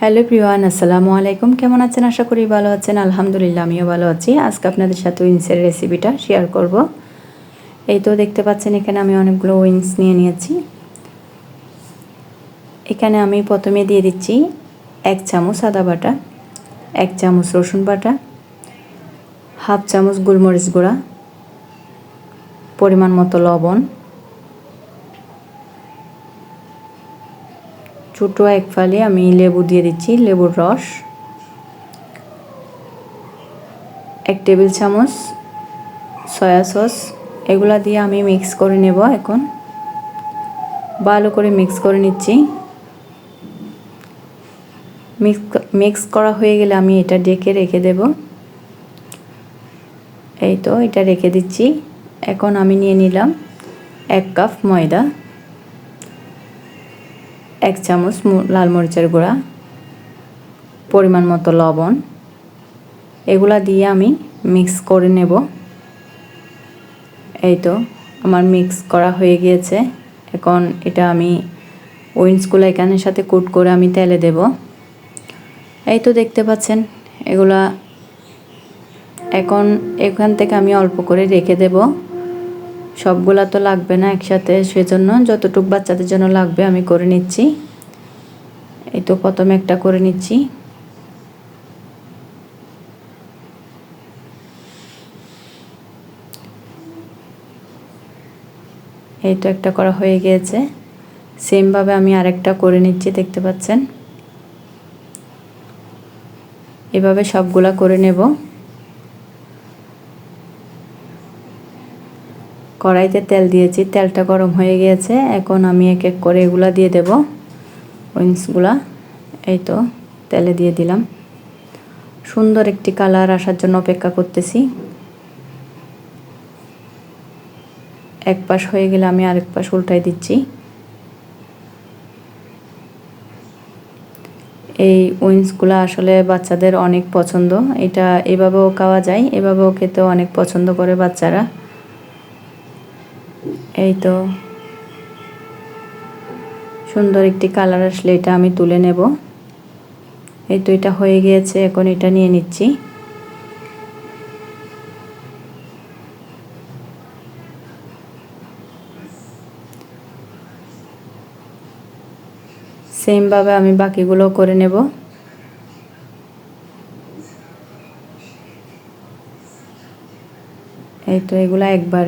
Hello Priyan, আসসালামু আলাইকুম। কেমন আছেন? আশা করি ভালো আছেন। আলহামদুলিল্লাহ, আমিও ভালো আছি। আজকে আপনাদের সাথে উইন্সের রেসিপিটা শেয়ার করব। এই তো দেখতে পাচ্ছেন, এখানে আমি অনেকগুলো উইন্স নিয়ে নিয়েছি। এখানে আমি প্রথমে দিয়ে দিচ্ছি এক চামচ আদা বাটা, এক চামচ রসুন বাটা, হাফ চামচ গোলমরিচ গুঁড়া, পরিমাণ মতো লবণ ছোটো এক ফালে আমি লেবু দিয়ে দিচ্ছি, লেবুর রস। এক টেবিল চামচ সয়া সস, এগুলা দিয়ে আমি মিক্স করে নেব এখন। ভালো করে মিক্স করে নিচ্ছি। মিক্স মিক্স করা হয়ে গেলে আমি এটা ডেকে রেখে দেব। এই তো এটা রেখে দিচ্ছি। এখন আমি নিয়ে নিলাম এক কাপ ময়দা। এক চামচ লাল মরিচের গুঁড়া, পরিমাণ মতো লবণ। এগুলা দিয়ে আমি মিক্স করে নেব। এই তো, আমার মিক্স করা হয়ে গিয়েছে। এখন এটা আমি উইন্সগুলো এখানের সাথে কুট করে আমি তেলে দেব। এই তো দেখতে পাচ্ছেন, এগুলা এখন এখান থেকে আমি অল্প করে রেখে দেব। সবগুলা তো লাগবে না একসাথে, সেজন্য যতটুক বাচ্চাদের জন্য লাগবে আমি করে নিচ্ছি। এই তো প্রথমে একটা করে নিচ্ছি। এই তো একটা করা হয়ে গিয়েছে। সেমভাবে আমি আরেকটা করে নিচ্ছি, দেখতে পাচ্ছেন? এভাবে সবগুলা করে নেব। কড়াইতে তেল দিয়েছি, তেলটা গরম হয়ে গিয়েছে। এখন আমি এক এক করে এগুলা দিয়ে দেব, উইংসগুলা। এই তো, তেলে দিয়ে দিলাম। সুন্দর একটি কালার আসার জন্য অপেক্ষা করতেছি। এক পাশ হয়ে গেলে আমি আরেক পাশ উল্টাই দিচ্ছি। এই উইন্সগুলো আসলে বাচ্চাদের অনেক পছন্দ। এটা এভাবেও খাওয়া যায়, এভাবেও খেতেও অনেক পছন্দ করে বাচ্চারা। এই তো সুন্দর একটি কালার আসলে এটা আমি তুলে নেব। এই তো এটা হয়ে গিয়েছে, এখন এটা নিয়ে নিচ্ছি। সেমভাবে আমি বাকিগুলো করে নেব। এই তো এগুলো একবার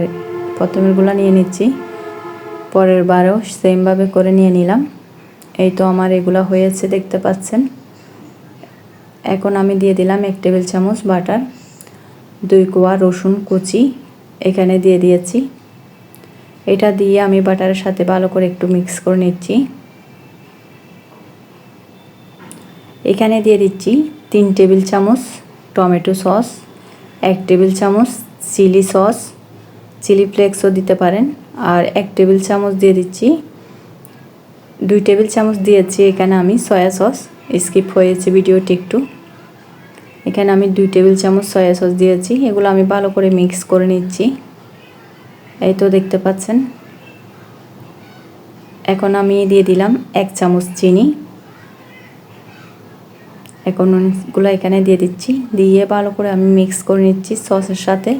প্রথমেরগুলো নিয়ে নিচ্ছি। পরের বারও সেমভাবে করে নিয়ে নিলাম। এই তো আমার এগুলো হয়েছে, দেখতে পাচ্ছেন। এখন আমি দিয়ে দিলাম এক টেবিল চামচ বাটার, দুই কোয়া রসুন কুচি এখানে দিয়ে দিয়েছি। এটা দিয়ে আমি বাটারের সাথে ভালো করে একটু মিক্স করে নিচ্ছি। এখানে দিয়ে দিচ্ছি তিন টেবিল চামচ টমেটো সস, এক টেবিল চামচ চিলি সস চিলি ফ্লেক্সও দিতে পারেন। আর এক টেবিল চামচ দিয়ে দিচ্ছি। দুই টেবিল চামচ দিয়েছি এখানে আমি সয়া সস স্কিপ হয়েছে ভিডিওটি একটু। এখানে আমি দুই টেবিল চামচ সয়া সস দিয়েছি। এগুলো আমি ভালো করে মিক্স করে নিচ্ছি। এই তো দেখতে পাচ্ছেন। এখন আমি দিয়ে দিলাম এক চামচ চিনি। এখনগুলো এখানে দিয়ে দিচ্ছি। দিয়ে ভালো করে আমি মিক্স করে নিচ্ছি সসের সাথে।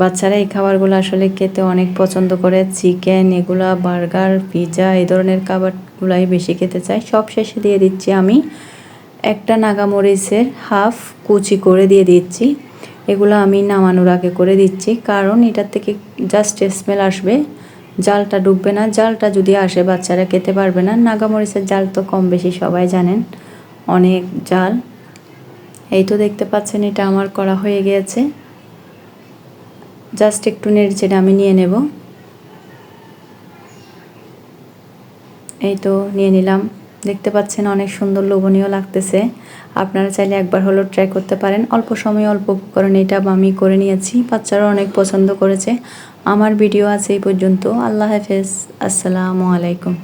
বাচ্চারা এই খাবারগুলো আসলে খেতে অনেক পছন্দ করে। চিকেন এগুলা বার্গার পিৎজা এই ধরনের খাবারগুলাই বেশি খেতে চায়। সব শেষে দিয়ে দিচ্ছি আমি একটা নাগামরিচের হাফ কুচি করে দিয়ে দিচ্ছি। এগুলো আমি নামানোর আগে করে দিচ্ছি, কারণ এটার থেকে জাস্ট স্মেল আসবে, জালটা ডুববে না। জালটা যদি আসে, বাচ্চারা খেতে পারবে না। নাগামরিচের জাল তো কম বেশি সবাই জানেন, অনেক জাল। এই তো দেখতে পাচ্ছেন, এটা আমার করা হয়ে গিয়েছে। জাস্ট একটু নেড়ে আমি নিয়ে নেব। এই তো নিয়ে নিলাম। দেখতে পাচ্ছেন অনেক সুন্দর লোভনীয় লাগতেছে। আপনারা চাইলে একবার হলো ট্রাই করতে পারেন। অল্প সময় অল্প উপকরণ এটা আমি করে নিয়েছি। বাচ্চারা অনেক পছন্দ করেছে। আমার ভিডিও আছে এই পর্যন্ত। আল্লাহ হাফেজ। আসসালামু আলাইকুম।